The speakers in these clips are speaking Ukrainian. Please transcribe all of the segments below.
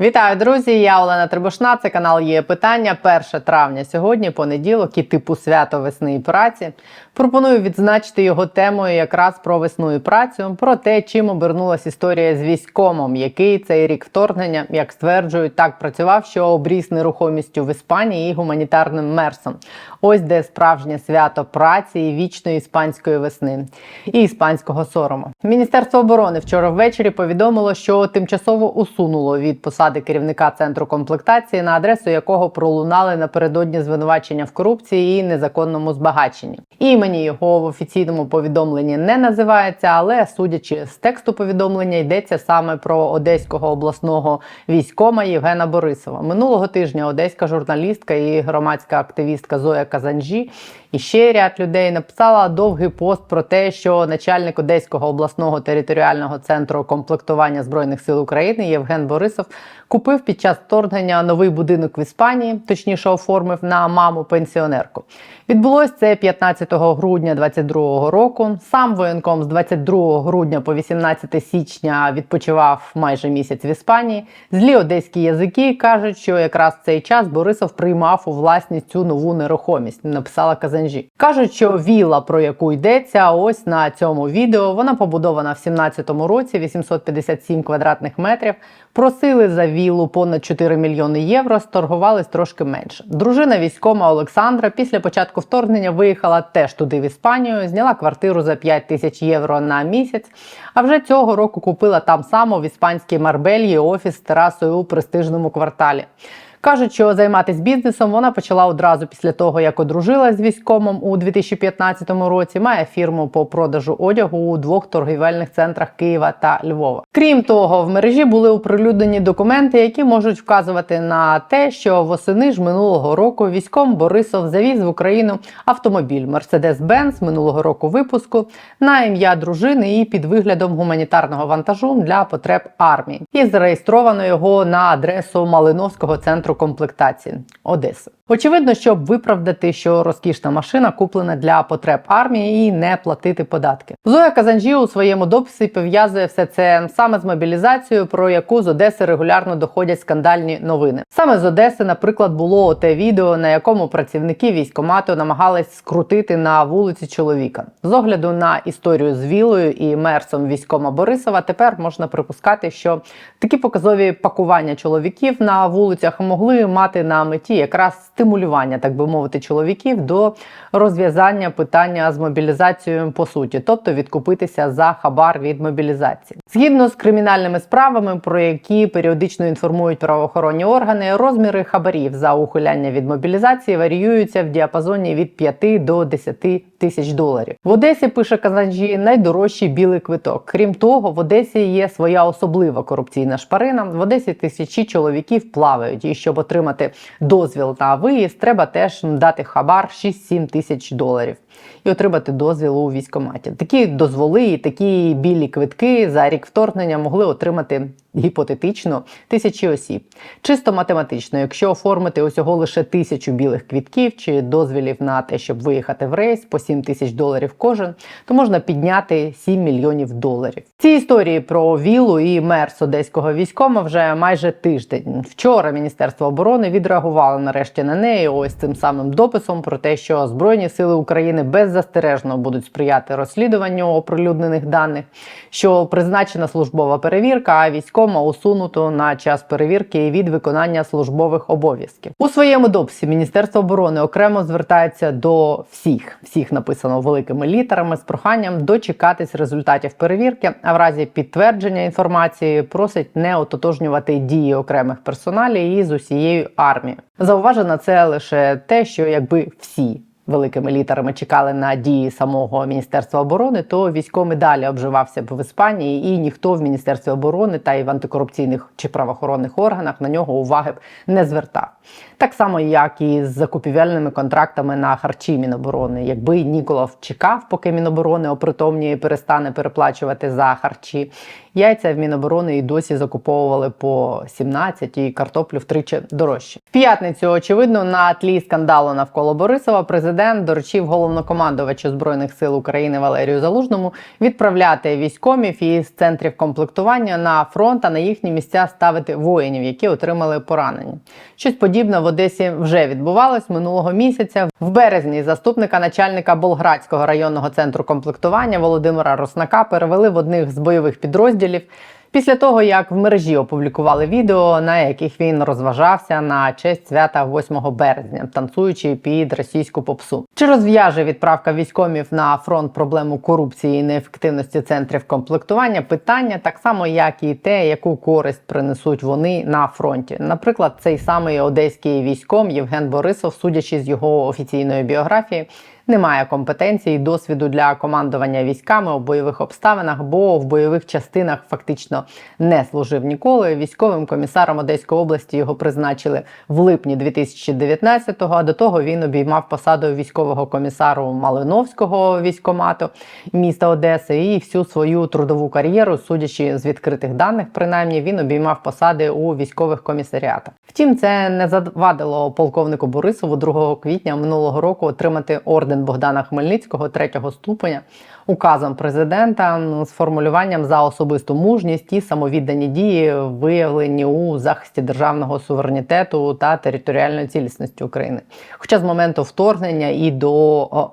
Вітаю, друзі! Я Олена Трибушна. Це канал є питання. 1 травня сьогодні, понеділок, і типу свято весни і праці. Пропоную відзначити його темою якраз про весну і працю, про те, чим обернулась історія з військомом, який цей рік вторгнення, як стверджують, так працював, що обріз нерухомістю в Іспанії і гуманітарним мерсом. Ось де справжнє свято праці і вічної іспанської весни і іспанського сорому. Міністерство оборони вчора ввечері повідомило, що тимчасово усунуло від посади керівника центру комплектації, на адресу якого пролунали напередодні звинувачення в корупції і незаконному збагаченні. Імені його в офіційному повідомленні не називається, але судячи з тексту повідомлення, йдеться саме про одеського обласного військома Євгена Борисова. Минулого тижня одеська журналістка і громадська активістка Зоя Казанжі і ще ряд людей написала довгий пост про те, що начальник Одеського обласного територіального центру комплектування збройних сил України Євген Борисов купив під час вторгнення новий будинок в Іспанії, точніше оформив на маму пенсіонерку. Відбулось це 15 грудня 2022 року. Сам воєнком з 22 грудня по 18 січня відпочивав майже місяць в Іспанії. Злі одеські язики кажуть, що якраз цей час Борисов приймав у власність цю нову нерухомість. Написала Казанжі. кажуть, що віла, про яку йдеться, ось на цьому відео. Вона побудована в 17-му році, 857 квадратних метрів. Просили за вілу понад 4 мільйони євро, сторгувались трошки менше. Дружина військома Олександра після початку вторгнення виїхала теж туди в Іспанію, зняла квартиру за 5 тисяч євро на місяць. А вже цього року купила там само в іспанській Марбельї офіс з терасою у престижному кварталі. Кажуть, що займатися бізнесом вона почала одразу після того, як одружилась з військомом у 2015 році. Має фірму по продажу одягу у двох торгівельних центрах Києва та Львова. Крім того, в мережі були оприлюднені документи, які можуть вказувати на те, що восени ж минулого року військом Борисов завіз в Україну автомобіль Mercedes-Benz минулого року випуску на ім'я дружини і під виглядом гуманітарного вантажу для потреб армії. І зареєстровано його на адресу Малиновського центру комплектації Одеси. Очевидно, щоб виправдати, що розкішна машина куплена для потреб армії і не платити податки. Зоя Казанжі у своєму дописі пов'язує все це саме з мобілізацією, про яку з Одеси регулярно доходять скандальні новини. Саме з Одеси, наприклад, було те відео, на якому працівники військомату намагались скрутити на вулиці чоловіка. З огляду на історію з вілою і мерсом військома Борисова, тепер можна припускати, що такі показові пакування чоловіків на вулицях могли мати на меті якраз стимулювання, так би мовити, чоловіків до розв'язання питання з мобілізацією по суті, тобто відкупитися за хабар від мобілізації. Згідно з кримінальними справами, про які періодично інформують правоохоронні органи, розміри хабарів за ухиляння від мобілізації варіюються в діапазоні від 5 до 10 тисяч доларів. В Одесі пише Казанжі найдорожчий білий квиток. Крім того, в Одесі є своя особлива корупційна шпарина. В Одесі тисячі чоловіків плавають, і щоб отримати дозвіл на виїзд, треба теж дати хабар 6-7 тисяч доларів і отримати дозвіл у військкоматі. Такі дозволи і такі білі квитки за рік вторгнення могли отримати гіпотетично тисячі осіб. Чисто математично, якщо оформити усього лише тисячу білих квітків чи дозвілів на те, щоб виїхати в рейс по 7 тисяч доларів кожен, то можна підняти 7 мільйонів доларів. Ці історії про вілу і мерс одеського військома вже майже тиждень. Вчора Міністерство оборони відреагувало нарешті на неї ось цим самим дописом про те, що Збройні сили України беззастережно будуть сприяти розслідуванню оприлюднених даних, що призначена службова перевірка, а військома усунуто на час перевірки від виконання службових обов'язків. У своєму дописі Міністерство оборони окремо звертається до всіх, всіх написано великими літерами з проханням дочекатись результатів перевірки, а в разі підтвердження інформації просить не ототожнювати дії окремих персоналів із усією армією. Зауважено це лише те, що якби всі великими літерами чекали на дії самого міністерства оборони, то військовий далі обживався б в Іспанії, і ніхто в міністерстві оборони та й в антикорупційних чи правоохоронних органах на нього уваги б не звертав. Так само, як і з закупівельними контрактами на харчі Міноборони. Якби Ніколов чекав, поки Міноборони опритомніє і перестане переплачувати за харчі, Яйця в Міноборони і досі закуповували по 17 і картоплю втричі дорожче. В п'ятницю, очевидно, на тлі скандалу навколо Борисова президент доручив головнокомандувачу збройних сил України Валерію Залужному відправляти військомів із центрів комплектування на фронт а на їхні місця ставити воїнів, які отримали поранення. Щось подібне в Одесі вже відбувалось минулого місяця. В березні заступника начальника Болградського районного центру комплектування Володимира Роснака перевели в одних з бойових підрозділів. Після того, як в мережі опублікували відео, на яких він розважався на честь свята 8 березня, танцюючи під російську попсу, чи розв'яже відправка військомів на фронт проблему корупції і неефективності центрів комплектування? Питання так само, як і те, яку користь принесуть вони на фронті. Наприклад, цей самий одеський військом Євген Борисов, судячи з його офіційної біографії не має компетенції і досвіду для командування військами у бойових обставинах, бо в бойових частинах фактично не служив ніколи. Військовим комісаром Одеської області його призначили в липні 2019-го, А до того він обіймав посаду військового комісару Малиновського військомату міста Одеси і всю свою трудову кар'єру, судячи з відкритих даних, принаймні він обіймав посади у військових комісаріатах. Втім, це не завадило полковнику Борисову 2 квітня минулого року отримати орден Богдана Хмельницького третього ступеня указом президента з формулюванням за особисту мужність і самовіддані дії, виявлені у захисті державного суверенітету та територіальної цілісності України. Хоча з моменту вторгнення і до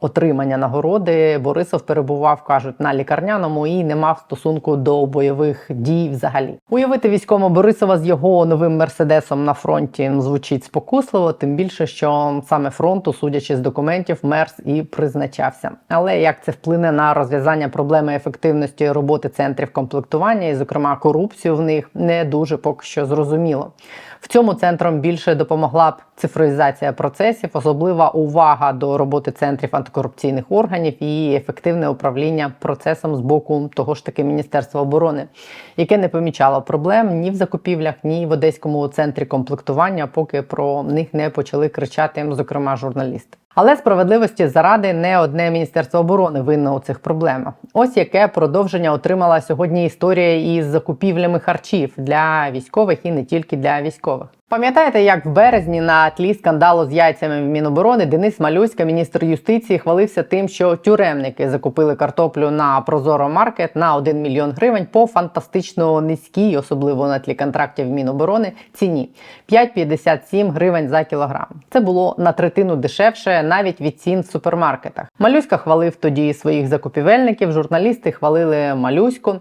отримання нагороди Борисов перебував, кажуть, на лікарняному і не мав стосунку до бойових дій взагалі. Уявити військомо Борисова з його новим мерседесом на фронті звучить спокусливо, тим більше, що саме фронту, судячи з документів, мерс і призначався. Але як це вплине на розв'язання проблеми ефективності роботи центрів комплектування, і, зокрема, корупцію в них не дуже поки що зрозуміло. В цьому центром більше допомогла б цифровізація процесів, особлива увага до роботи центрів антикорупційних органів і ефективне управління процесом з боку того ж таки Міністерства оборони, яке не помічало проблем ні в закупівлях, ні в одеському центрі комплектування, поки про них не почали кричати, зокрема журналісти. Але справедливості заради не одне міністерство оборони винно у цих проблемах. Ось яке продовження отримала сьогодні історія із закупівлями харчів для військових і не тільки для військових. Пам'ятаєте, як в березні на тлі скандалу з яйцями в Міноборони Денис Малюська, міністр юстиції, хвалився тим, що тюремники закупили картоплю на Прозоро Маркет на 1 мільйон гривень по фантастично низькій, особливо на тлі контрактів Міноборони, ціні 5,57 гривень за кілограм. Це було на третину дешевше навіть від цін в супермаркетах. Малюська хвалив тоді своїх закупівельників. Журналісти хвалили Малюську.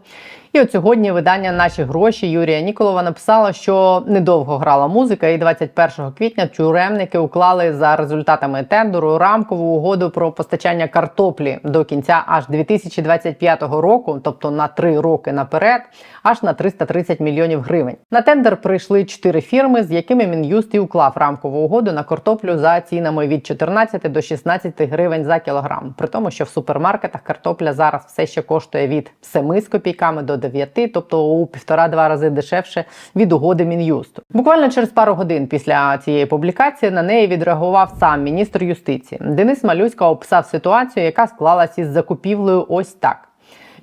І от сьогодні видання Наші гроші Юрія Ніколова написало, що недовго грала музика, і 21 квітня тюремники уклали за результатами тендеру рамкову угоду про постачання картоплі до кінця аж 2025 року, тобто на три роки наперед, аж на 330 мільйонів гривень. На тендер прийшли чотири фірми, з якими мін'юст і уклав рамкову угоду на картоплю за цінами від 14 до 16 гривень за кілограм. При тому, що в супермаркетах картопля зараз все ще коштує від 7 з копійками до 9, тобто у півтора-два рази дешевше від угоди мін'юсту. Буквально через пару годин після цієї публікації на неї відреагував сам міністр юстиції. Денис Малюська описав ситуацію, яка склалась із закупівлею ось так.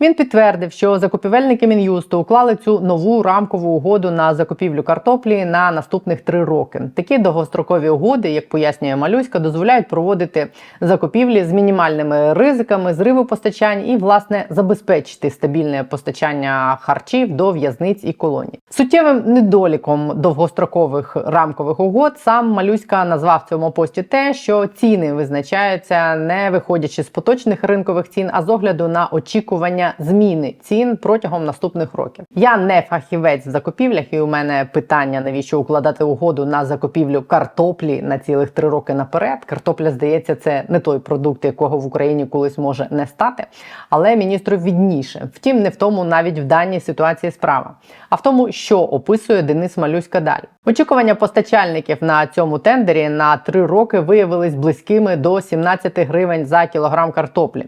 Він підтвердив, що закупівельники мін'юсту уклали цю нову рамкову угоду на закупівлю картоплі на наступних три роки. Такі довгострокові угоди, як пояснює Малюська, дозволяють проводити закупівлі з мінімальними ризиками, зриву постачань і, власне, забезпечити стабільне постачання харчів до в'язниць і колоній. Суттєвим недоліком довгострокових рамкових угод сам Малюська назвав цьому пості те, що ціни визначаються не виходячи з поточних ринкових цін, а з огляду на очікування зміни цін протягом наступних років. Я не фахівець в закупівлях, і у мене питання, навіщо укладати угоду на закупівлю картоплі на цілих три роки наперед. Картопля, здається, це не той продукт, якого в Україні колись може не стати. Але міністру відніше. Втім, не в тому навіть в даній ситуації справа, а в тому, що описує Денис Малюська далі. Очікування постачальників на цьому тендері на три роки виявились близькими до 17 гривень за кілограм картоплі.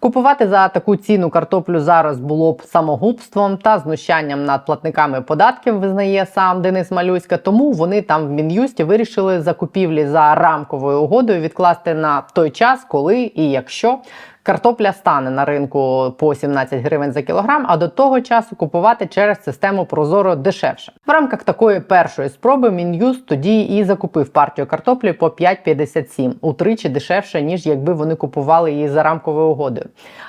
Купувати за таку ціну картоплю зараз було б самогубством та знущанням над платниками податків, визнає сам Денис Малюська. Тому вони там в мін'юсті вирішили закупівлі за рамковою угодою відкласти на той час, коли і якщо Картопля стане на ринку по 17 гривень за кілограм, а до того часу купувати через систему Прозоро дешевше. В рамках такої першої спроби Мін'юст тоді і закупив партію картоплі по 5,57, утричі дешевше, ніж якби вони купували її за рамковою угодою.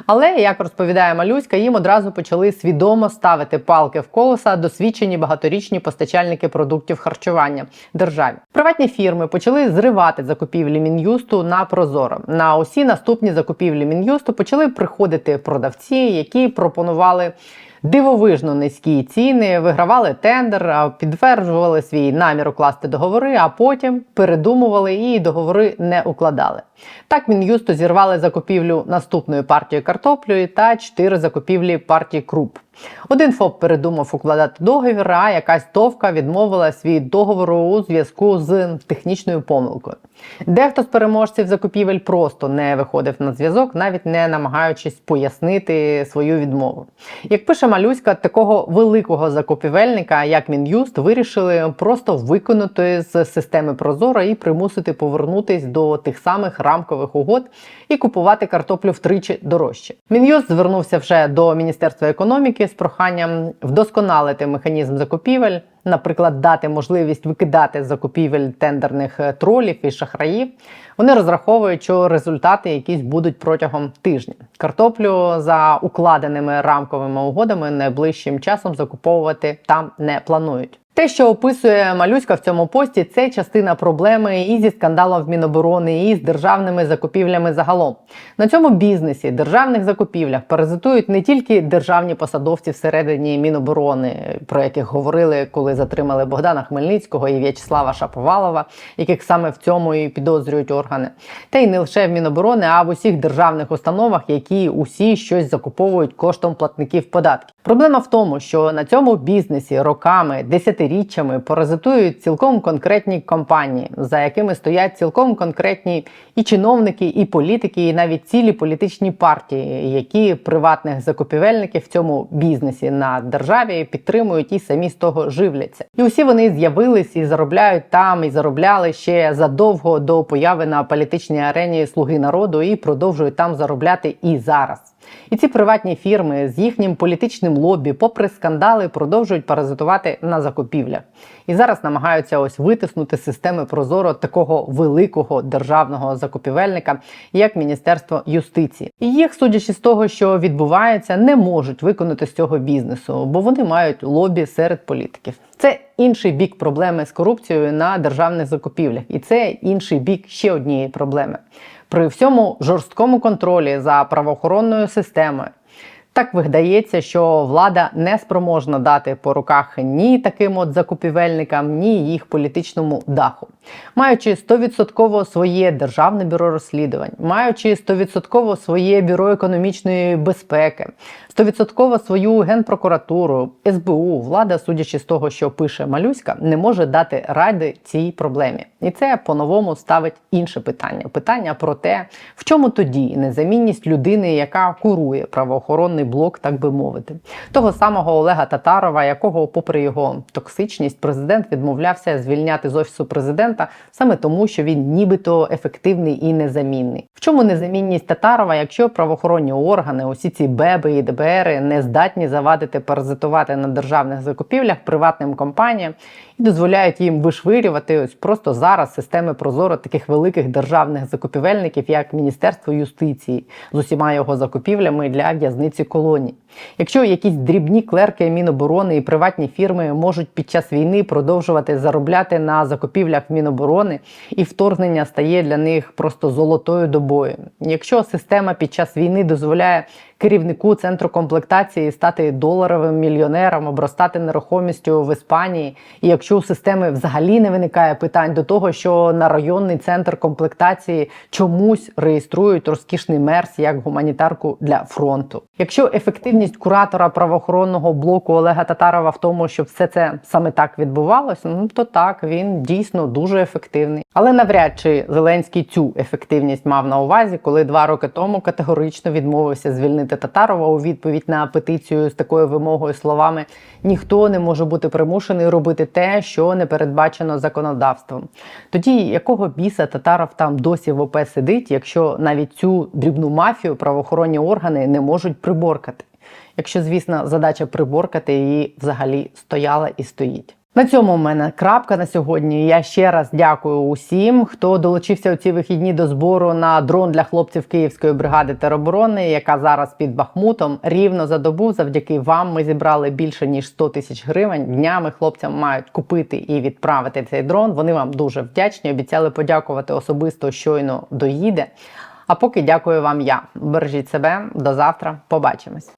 Але як розповідає Малюська, їм одразу почали свідомо ставити палки в колеса досвідчені багаторічні постачальники продуктів харчування державі. Приватні фірми почали зривати закупівлі мін'юсту на Прозоро. На усі наступні закупівлі мін'юсту почали приходити продавці, які пропонували. Дивовижно низькі ціни, вигравали тендер, підтверджували свій намір укласти договори, а потім передумували і договори не укладали. Так Мін'юсту зірвали закупівлю наступної партії картоплю та чотири закупівлі партії круп. Один ФОП передумав укладати договір, а якась товка відмовила свій договор у зв'язку з технічною помилкою. Дехто з переможців закупівель просто не виходив на зв'язок, навіть не намагаючись пояснити свою відмову. Як пише Малюська, такого великого закупівельника, як Мін'юст, вирішили просто виконати з системи Прозоро і примусити повернутись до тих самих рамкових угод і купувати картоплю втричі дорожче. Мін'юст звернувся вже до Міністерства економіки з проханням вдосконалити механізм закупівель, наприклад, дати можливість викидати з закупівель тендерних е, тролів і шахраїв. Вони розраховують, що результати якісь будуть протягом тижня. Картоплю за укладеними рамковими угодами найближчим часом закуповувати там не планують. Те, що описує малюська в цьому пості, це частина проблеми і зі скандалом в Міноборони, і з державними закупівлями загалом. На цьому бізнесі, державних закупівлях паразитують не тільки державні посадовці всередині Міноборони, про яких говорили, коли затримали Богдана Хмельницького і В'ячеслава Шаповалова, яких саме в цьому і підозрюють органи, та й не лише в Міноборони, а в усіх державних установах, які усі щось закуповують коштом платників податків. Проблема в тому, що на цьому бізнесі роками, десятиріччями паразитують цілком конкретні компанії, за якими стоять цілком конкретні і чиновники, і політики, і навіть цілі політичні партії, які приватних закупівельників в цьому бізнесі на державі підтримують і самі з того живляться. І усі вони з'явились і заробляють там, і заробляли ще задовго до появи на політичній арені Слуги народу і продовжують там заробляти і зараз. І ці приватні фірми з їхнім політичним лобі, попри скандали, продовжують паразитувати на закупівлях. І зараз намагаються ось витиснути системи Прозоро такого великого державного закупівельника, як Міністерство юстиції. І їх, судячи з того, що відбувається, не можуть виконати з цього бізнесу, бо вони мають лобі серед політиків. Це інший бік проблеми з корупцією на державних закупівлях, і це інший бік ще однієї проблеми. При всьому жорсткому контролі за правоохоронною системою. Так видається, що влада не спроможна дати по руках ні таким от закупівельникам, ні їх політичному даху, маючи 100% своє державне бюро розслідувань, маючи 100% своє бюро економічної безпеки, 100% свою генпрокуратуру, СБУ, влада, судячи з того, що пише Малюська, не може дати ради цій проблемі. І це по-новому ставить інше питання: питання про те, в чому тоді незамінність людини, яка курує правоохоронний блок, так би мовити, того самого Олега Татарова, якого, попри його токсичність, президент відмовлявся звільняти з офісу президента саме тому, що він нібито ефективний і незамінний. В чому незамінність Татарова, якщо правоохоронні органи, усі ці БЕБи і ДБРи не здатні завадити паразитувати на державних закупівлях приватним компаніям дозволяють їм вишвирювати ось просто зараз системи прозоро таких великих державних закупівельників, як Міністерство юстиції з усіма його закупівлями для в'язниці колоній. Якщо якісь дрібні клерки Міноборони і приватні фірми можуть під час війни продовжувати заробляти на закупівлях Міноборони, і вторгнення стає для них просто золотою добою. Якщо система під час війни дозволяє керівнику центру комплектації стати доларовим мільйонером, обростати нерухомістю в Іспанії, і якщо у системи взагалі не виникає питань до того, що на районний центр комплектації чомусь реєструють розкішний мерс як гуманітарку для фронту. Якщо ефективність куратора правоохоронного блоку Олега Татарова в тому, щоб все це саме так відбувалося, ну то так він дійсно дуже ефективний. Але навряд чи Зеленський цю ефективність мав на увазі, коли два роки тому категорично відмовився звільнити Татарова у відповідь на петицію з такою вимогою словами: ніхто не може бути примушений робити те, що не передбачено законодавством. Тоді якого біса Татаров там досі в ОП сидить, якщо навіть цю дрібну мафію правоохоронні органи не можуть приборкати? Якщо, звісно, задача приборкати її взагалі стояла і стоїть. На цьому в мене крапка на сьогодні. Я ще раз дякую усім, хто долучився у ці вихідні до збору на дрон для хлопців Київської бригади тероборони, яка зараз під Бахмутом. Рівно за добу, завдяки вам, ми зібрали більше ніж 100 тисяч гривень. Днями хлопцям мають купити і відправити цей дрон. Вони вам дуже вдячні. Обіцяли подякувати особисто, щойно доїде. А поки дякую вам я. Бережіть себе до завтра. Побачимось.